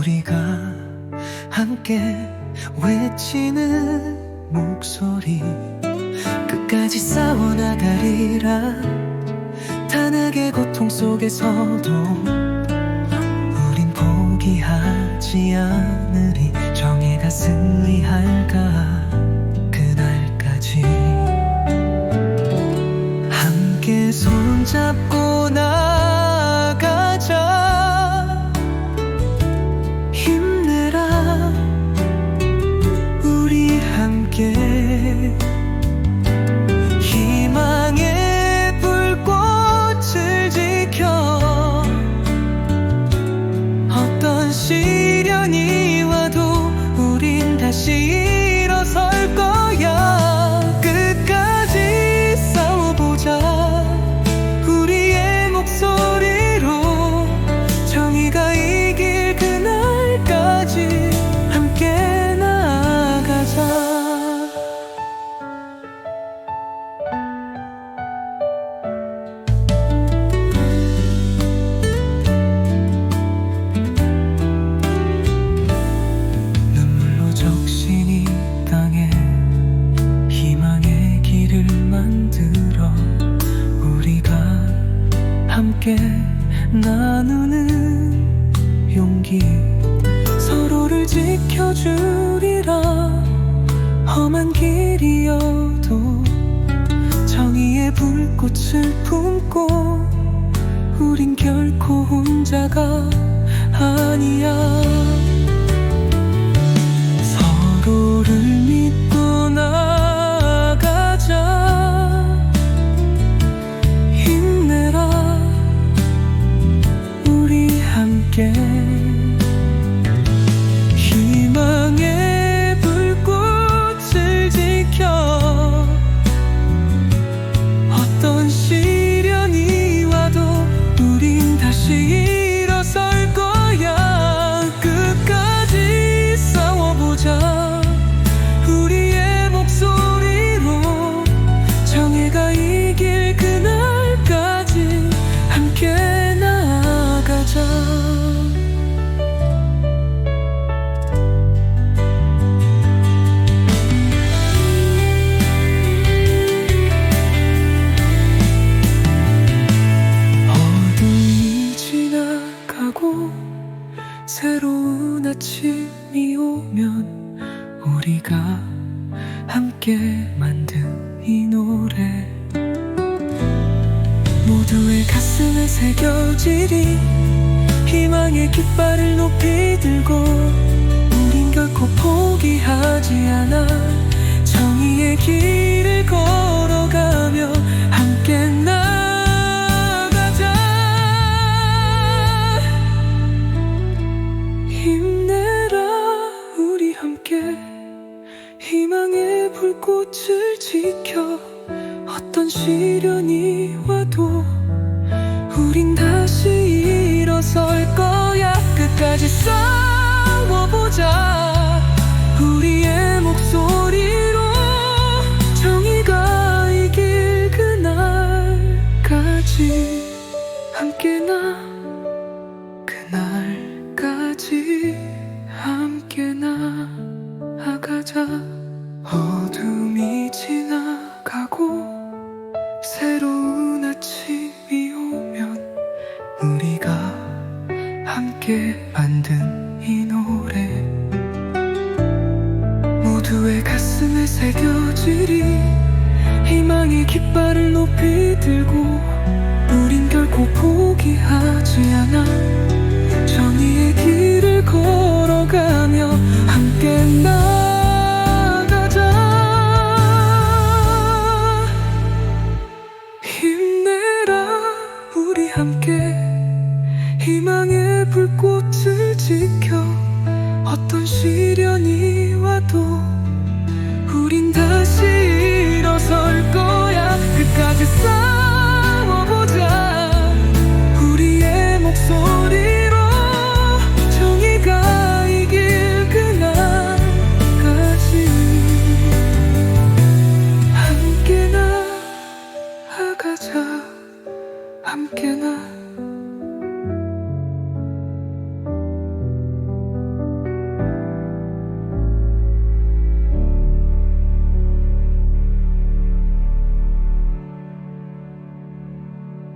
우리가 함께 외치는 목소리. 끝까지 싸워나가리라. 탄핵의 고통 속에서도 우린 포기하지 않으리. 정의가 승리할까? 그날까지 함께 손잡고 지켜. 어떤 시련이 지켜주리라. 험한 길이어도 정의의 불꽃을 품고 우린 결코 혼자가 아니야 아침이 오면 우리가 함께 만든 이 노래. 모두의 가슴에 새겨지리 희망의 깃발을 높이 들고 우린 결코 포기하지 않아 정의의 길을 불꽃을 지켜 어떤 시련이 와도 우린 다시 일어설 거야. 끝까지 싸워보자. 우리의 목소리로 정의가 이길 그날까지. 함께 나 그날까지. 함께 나아가자 어둠이 지나가고 새로운 아침이 오면 우리가 함께 만든 이 노래. 모두의 가슴에 새겨지리 희망의 깃발을 높이 들고 우린 결코 포기하지 않아. 정의의 길을 걸어가며 함께 나